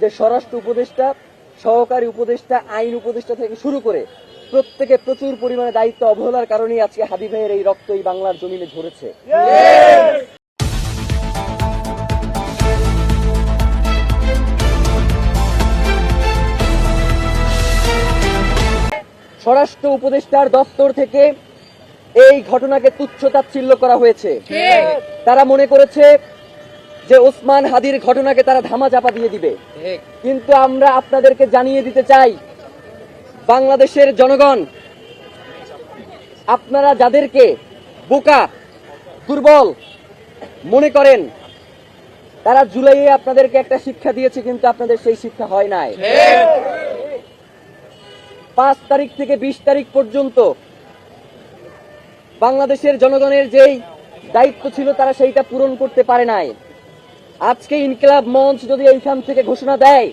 যে স্বরাষ্ট্র উপদেষ্টা সহকারী উপদেষ্টা আইন উপদেষ্টা থেকে শুরু করে প্রত্যেকে প্রচুর পরিমাণে দায়িত্ব অবহেলার কারণেই আজকে হাদি ভাইয়ের এই রক্ত এই বাংলার জমিনে ঝরেছে। স্বরাষ্ট্র উপদেষ্টার দপ্তর থেকে এই ঘটনাকে তুচ্ছ তাচ্ছিল্য করা হয়েছে। তারা মনে করেছে যে ওসমান হাদির ঘটনাকে তারা ধামা চাপা দিয়ে দিবে। কিন্তু আমরা আপনাদেরকে জানিয়ে দিতে চাই বাংলাদেশের জনগণ আপনারা যাদেরকে বোকা দুর্বল মনে করেন তারা জুলাইয়ে আপনাদেরকে একটা শিক্ষা দিয়েছে কিন্তু আপনাদের সেই শিক্ষা হয় নাই। পাঁচ তারিখ থেকে বিশ তারিখ পর্যন্ত বাংলাদেশের জনগণের যেই দায়িত্ব ছিল তারা সেইটা পূরণ করতে পারে নাই। আজকে ইনকিলাব মঞ্চ যদি এইখান থেকে ঘোষণা দেয়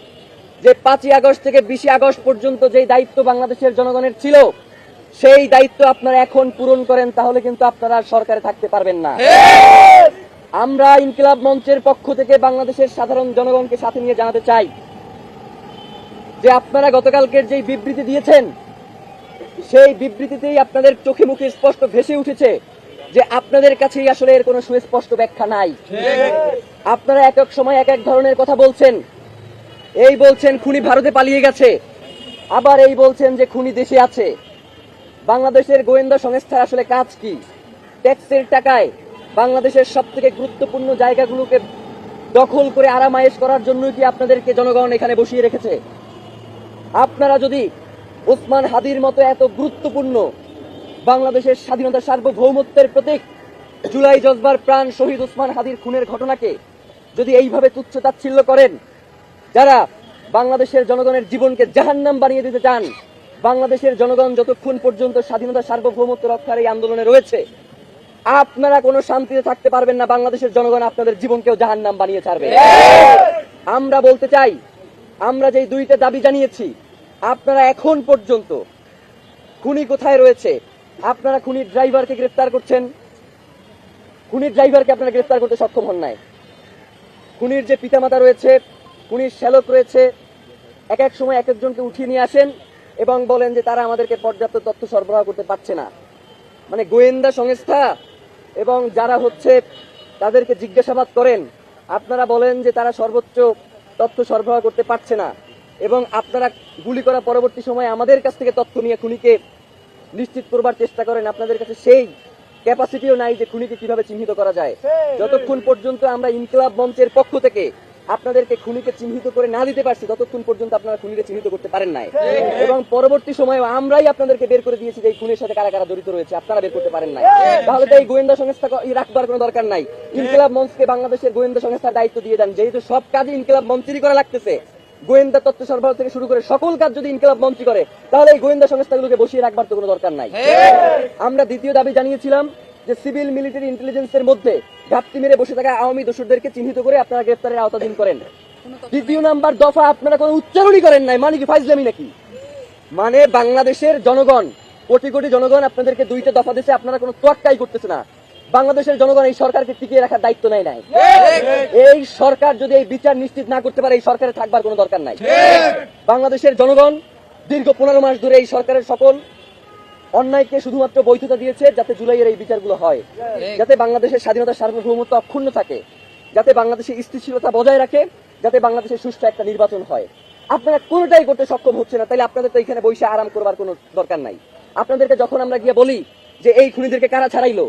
যে পাঁচই আগস্ট থেকে বিশে আগস্ট পর্যন্ত যেই দায়িত্ব বাংলাদেশের জনগণের ছিল, সেই দায়িত্ব আপনারা এখন পূরণ করেন, তাহলে কিন্তু আপনারা সরকারে থাকতে পারবেন না। আমরা ইনকিলাব মঞ্চের পক্ষ থেকে বাংলাদেশের সাধারণ জনগণকে সাথে নিয়ে জানাতে চাই যে আপনারা গতকালকের যেই বিবৃতি দিয়েছেন, সেই বিবৃতিতেই আপনাদের চোখে মুখে স্পষ্ট ভেসে উঠেছে যে আপনাদের কাছেই আসলে এর কোনো সুস্পষ্ট ব্যাখ্যা নাই। আপনারা এক এক সময় এক এক ধরনের কথা বলছেন। এই বলছেন, খুনি ভারতে পালিয়ে গেছে। আবার এই বলছেন যে খুনি দেশে আছে। বাংলাদেশের গোয়েন্দা সংস্থার আসলে কাজ কি? ট্যাক্সের টাকায় বাংলাদেশের সব থেকে গুরুত্বপূর্ণ জায়গাগুলোকে দখল করে আরামায়েশ করার জন্য কি আপনাদেরকে জনগণ এখানে বসিয়ে রেখেছে? আপনারা যদি ওসমান হাদির মতো এত গুরুত্বপূর্ণ বাংলাদেশের স্বাধীনতা সার্বভৌমত্বের প্রতীক। জুলাই জজবার প্রাণ শহীদ ওসমান হাদির খুনের ঘটনাকে যদি এইভাবে তুচ্ছ তাচ্ছিল্য করেন, যারা বাংলাদেশের জনগণের জীবনকে জাহান্নাম বানিয়ে দিতে চান, বাংলাদেশের জনগণ যতক্ষণ পর্যন্ত স্বাধীনতা সার্বভৌমত্ব রক্ষার এই আন্দোলনে রয়েছে, আপনারা কোনো শান্তিতে থাকতে পারবেন না, বাংলাদেশের জনগণ আপনাদের জীবনকেও জাহান্নাম বানিয়ে ছাড়বে। আমরা বলতে চাই, আমরা যেই দুইটা দাবি জানিয়েছি, আপনারা এখন পর্যন্ত খুনি কোথায় রয়েছে আপনারা খুনির ড্রাইভারকে গ্রেফতার করছেন। খুনির ড্রাইভারকে আপনারা গ্রেফতার করতে সক্ষম হন নাই। খুনির যে পিতামাতা রয়েছে, খুনির শ্যালক রয়েছে, এক এক সময় এক একজনকে উঠিয়ে নিয়ে আসেন এবং বলেন যে তারা আমাদেরকে পর্যাপ্ত তথ্য সরবরাহ করতে পারছে না। মানে গোয়েন্দা সংস্থা এবং যারা হচ্ছে তাদেরকে জিজ্ঞাসাবাদ করেন, আপনারা বলেন যে তারা সর্বোচ্চ তথ্য সরবরাহ করতে পারছে না এবং আপনারা গুলি করা পরবর্তী সময়ে আমাদের কাছ থেকে তথ্য নিয়ে খুনিকে নিশ্চিত করবার চেষ্টা করেন আপনাদের কাছে সেই ক্যাপাসিটিও নাই যে খুনিকে কীভাবে চিহ্নিত করা যায়। যতক্ষণ পর্যন্ত আমরা ইনকলাব মঞ্চের পক্ষ থেকে আপনাদেরকে খুনিকে চিহ্নিত করে না দিতে পারছি ততক্ষণ পর্যন্ত আপনারা খুনিকে চিহ্নিত করতে পারেন নাই। এবং পরবর্তী সময়ে আমরাই আপনাদেরকে বের করে দিয়েছি যে এই খুনের সাথে কারা কারা জড়িত রয়েছে আপনারা বের করতে পারেন নাই। তাহলে তো এই গোয়েন্দা সংস্থা রাখবার কোনো দরকার নাই। ইনকলাব মঞ্চকে বাংলাদেশের গোয়েন্দা সংস্থার দায়িত্ব দিয়ে দেন যেহেতু সব কাজই ইনকলাব মঞ্চেরই করা লাগতেছে। গোয়েন্দা তথ্য সরবরাহ থেকে শুরু করে সকল কাজ যদি ইনকলাব মঞ্চই করে তাহলে এই গোয়েন্দা সংস্থাগুলোকে বসিয়ে রাখবার তো কোনো দরকার নাই। আমরা দ্বিতীয় দাবি জানিয়েছিলাম যে সিভিল মিলিটারি ইন্টেলিজেন্সের মধ্যে ঘাপটি মেরে বসে থাকা আওয়ামী দোষরদেরকে চিহ্নিত করে আপনারা গ্রেফতারের আওতাধীন করেন। দ্বিতীয় নাম্বার দফা আপনারা কোনো উচ্চারণই করেন নাই। মানে কি ফাইজলামি নাকি? মানে বাংলাদেশের জনগণ কোটি কোটি জনগণ আপনাদেরকে দুইটা দফা দিয়েছে আপনারা কোনো তোয়াক্কাই করতেছে না। বাংলাদেশের জনগণ এই সরকারকে টিকিয়ে রাখার দায়িত্ব নেয় নাই। এই সরকার যদি এই বিচার নিশ্চিত না করতে পারে এই সরকারে থাকবার কোনো দরকার নাই। বাংলাদেশের জনগণ দীর্ঘ পনেরো মাস ধরে এই সরকারের সকল অন্যায়কে শুধুমাত্র বৈধতা দিয়েছে যাতে জুলাইয়ের এই বিচারগুলো হয়। যাতে বাংলাদেশের স্বাধীনতা সার্বভৌমত্ব অক্ষুণ্ণ থাকে। যাতে বাংলাদেশের স্থিতিশীলতা বজায় রাখে। যাতে বাংলাদেশের সুষ্ঠু একটা নির্বাচন হয়। আপনারা কোনোটাই করতে সক্ষম হচ্ছে না। তাহলে আপনাদের তো এখানে বসে আরাম করবার কোনো দরকার নাই। আপনাদেরকে যখন আমরা গিয়ে বলি যে এই খুনিদেরকে কারা ছাড়াইলো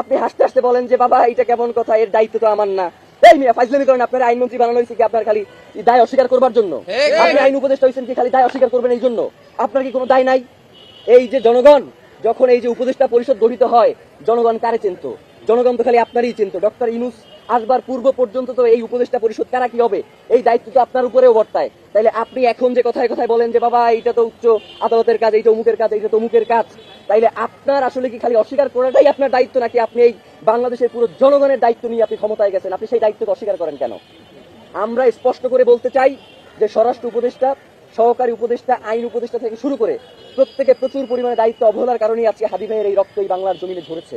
আপনি হাসতে হাসতে বলেন যে বাবা এটা কেমন কথা? এর দায়িত্ব তো আমার না। এই মিয়া ফাইজলামি করেন আপনার আইনমন্ত্রী বানানো হয়েছে কি আপনার খালি দায় অস্বীকার করবার জন্য? আপনি আইন উপদেষ্টা হয়েছেন কি খালি দায় অস্বীকার করবেন এই জন্য? আপনার কি কোনো দায় নাই? এই যে জনগণ যখন এই যে উপদেষ্টা পরিষদ গঠিত হয় জনগণ কারে চিনত? জনগণ তো খালি আপনারই চিনত। ডক্টর ইনুস আসবার পূর্ব পর্যন্ত তো এই উপদেষ্টা পরিষদ কারা কি হবে? এই দায়িত্ব তো আপনার উপরেও বর্তায়। তাইলে আপনি এখন যে কথায় কথায় বলেন যে, বাবা এটা তো উচ্চ আদালতের কাজ, এইটা অমুকের কাজ, এইটা তো অমুকের কাজ। তাইলে আপনার আসলে কি খালি অস্বীকার করাটাই আপনার দায়িত্ব, নাকি আপনি এই বাংলাদেশের পুরো জনগণের দায়িত্ব নিয়ে আপনি ক্ষমতায় গেছেন? আপনি সেই দায়িত্বকে অস্বীকার করেন কেন? আমরা স্পষ্ট করে বলতে চাই যে, স্বরাষ্ট্র উপদেষ্টা, সহকারী উপদেষ্টা, আইন উপদেষ্টা থেকে শুরু করে প্রত্যেকে প্রচুর পরিমাণে দায়িত্ব অবহেলার কারণেই আজকে হাদি ভাইয়ের এই রক্ত এই বাংলার জমিনে ঝরেছে।